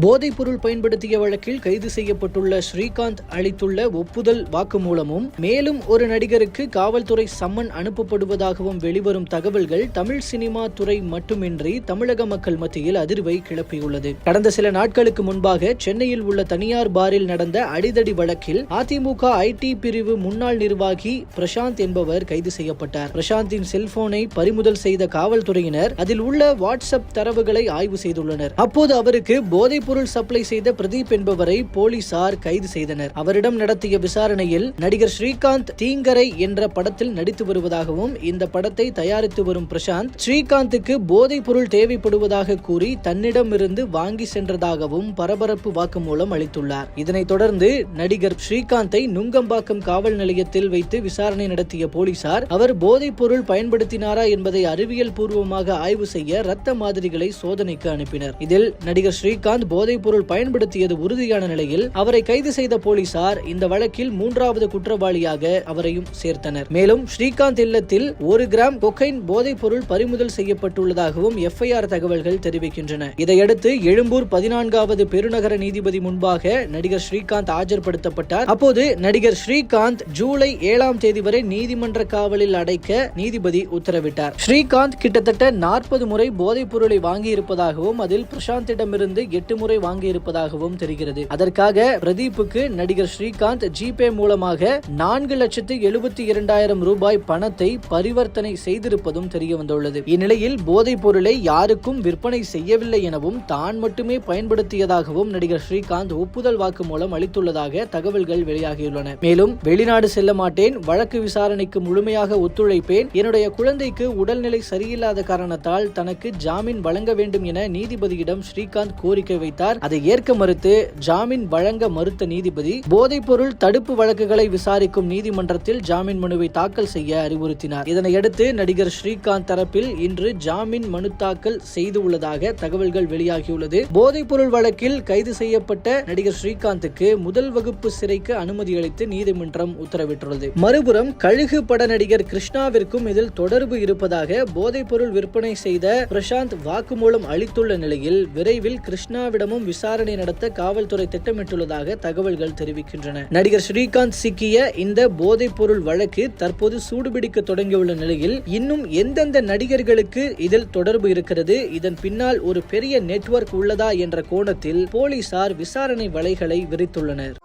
போதைப் பொருள் பயன்படுத்திய வழக்கில் கைது செய்யப்பட்டுள்ள ஸ்ரீகாந்த் அளித்துள்ள ஒப்புதல் வாக்குமூலமும் மேலும் ஒரு நடிகருக்கு காவல்துறை சம்மன் அனுப்பப்படுவதாகவும் வெளிவரும் தகவல்கள் தமிழ் சினிமா துறை மட்டுமின்றி தமிழக மக்கள் மத்தியில் அதிர்வை கிளப்பியுள்ளது. கடந்த சில நாட்களுக்கு முன்பாக சென்னையில் உள்ள தனியார் பாரில் நடந்த அடிதடி வழக்கில் அதிமுக ஐடி பிரிவு முன்னாள் நிர்வாகி பிரசாந்த் என்பவர் கைது செய்யப்பட்டார். பிரசாந்தின் செல்போனை பறிமுதல் செய்த காவல்துறையினர் அதில் உள்ள வாட்ஸ்அப் தரவுகளை ஆய்வு செய்துள்ளனர். அப்போது அவருக்கு போதை பொருள் சப்ளை செய்த பிரதீப் என்பவரை போலீசார் கைது செய்தனர். அவரிடம் நடத்திய விசாரணையில் நடிகர் ஸ்ரீகாந்த் தீங்கரை என்ற படத்தில் நடித்து வருவதாகவும் இந்த படத்தை தயாரித்து வரும் பிரசாந்த் ஸ்ரீகாந்துக்கு போதைப் பொருள் தேவைப்படுவதாக கூறி தன்னிடமிருந்து வாங்கி சென்றதாகவும் பரபரப்பு வாக்குமூலம் அளித்துள்ளார். இதனைத் தொடர்ந்து நடிகர் ஸ்ரீகாந்தை நுங்கம்பாக்கம் காவல் நிலையத்தில் வைத்து விசாரணை நடத்திய போலீசார் அவர் போதைப் பொருள் பயன்படுத்தினாரா என்பதை அறிவியல் பூர்வமாக ஆய்வு செய்ய ரத்த மாதிரிகளை சோதனைக்கு அனுப்பினர். இதில் நடிகர் ஸ்ரீகாந்த் போதைப்பொருள் பயன்படுத்தியது உறுதியான நிலையில் அவரை கைது செய்த போலீசார் இந்த வழக்கில் மூன்றாவது குற்றவாளியாக அவரையும் சேர்த்தனர். மேலும் ஸ்ரீகாந்த் இல்லத்தில் ஒரு கிராம் கொக்கைன் போதைப்பொருள் பறிமுதல் செய்யப்பட்டுள்ளதாகவும் எஃப்ஐஆர் தகவல்கள் தெரிவிக்கின்றன. இதையடுத்து எழும்பூர் பதினான்காவது பெருநகர நீதிபதி முன்பாக நடிகர் ஸ்ரீகாந்த் ஆஜர்படுத்தப்பட்டார். அப்போது நடிகர் ஸ்ரீகாந்த் ஜூலை ஏழாம் தேதி வரை நீதிமன்ற காவலில் அடைக்க நீதிபதி உத்தரவிட்டார். ஸ்ரீகாந்த் கிட்டத்தட்ட நாற்பது முறை போதைப் பொருளை வாங்கியிருப்பதாகவும் அதில் பிரசாந்திடமிருந்து எட்டு முறை வாங்கியிருப்பதாகவும் தெரிகிறது. அதற்காக பிரதீப்புக்கு நடிகர் ஸ்ரீகாந்த் ஜிபே மூலமாக நான்கு லட்சத்து எழுபத்தி இரண்டாயிரம் ரூபாய் பணத்தை பரிவர்த்தனை செய்திருப்பதும் தெரிய வந்துள்ளது இந்நிலையில் போதைப் பொருளை யாருக்கும் விற்பனை செய்யவில்லை எனவும் தான் மட்டுமே பயன்படுத்தியதாகவும் நடிகர் ஸ்ரீகாந்த் ஒப்புதல் வாக்கு மூலம் அளித்துள்ளதாக தகவல்கள் வெளியாகியுள்ளன. மேலும் வெளிநாடு செல்ல மாட்டேன் வழக்கு விசாரணைக்கு முழுமையாக ஒத்துழைப்பேன் என்னுடைய குழந்தைக்கு உடல்நிலை சரியில்லாத காரணத்தால் தனக்கு ஜாமீன் வழங்க வேண்டும் என நீதிபதியிடம் ஸ்ரீகாந்த் கோரிக்கை வைத்தார் அதை ஏற்க மறுத்து ஜாமீன் வழங்க மறுத்த நீதிபதி போதைப்பொருள் தடுப்பு வழக்குகளை விசாரிக்கும் நீதிமன்றத்தில் ஜாமீன் மனுவை தாக்கல் செய்ய அறிவுறுத்தினார். இதனையடுத்து நடிகர் ஸ்ரீகாந்த் தரப்பில் இன்று ஜாமீன் மனு தாக்கல் செய்துள்ளதாக தகவல்கள் வெளியாகியுள்ளது. போதைப்பொருள் வழக்கில் கைது செய்யப்பட்ட நடிகர் ஸ்ரீகாந்துக்கு முதல் வகுப்பு சிறைக்கு அனுமதி அளித்து நீதிமன்றம் உத்தரவிட்டுள்ளது. மறுபுறம் கழுகு பட நடிகர் கிருஷ்ணாவிற்கும் இதில் தொடர்பு இருப்பதாக போதைப்பொருள் விற்பனை செய்த பிரசாந்த் வாக்குமூலம் அளித்துள்ள நிலையில் விரைவில் கிருஷ்ணாவிடம் கிருஷ்ணாவிடமும் விசாரணை நடத்த காவல்துறை திட்டமிட்டுள்ளதாக தகவல்கள் தெரிவிக்கின்றன. நடிகர் ஸ்ரீகாந்த் சிக்கிய இந்த போதைப் பொருள் வழக்கு தற்போது சூடுபிடிக்க தொடங்கியுள்ள நிலையில் இன்னும் எந்தெந்த நடிகர்களுக்கு இதில் தொடர்பு இருக்கிறது இதன் பின்னால் ஒரு பெரிய நெட்வொர்க் உள்ளதா என்ற கோணத்தில் போலீசார் விசாரணை வலைகளை விரித்துள்ளனர்.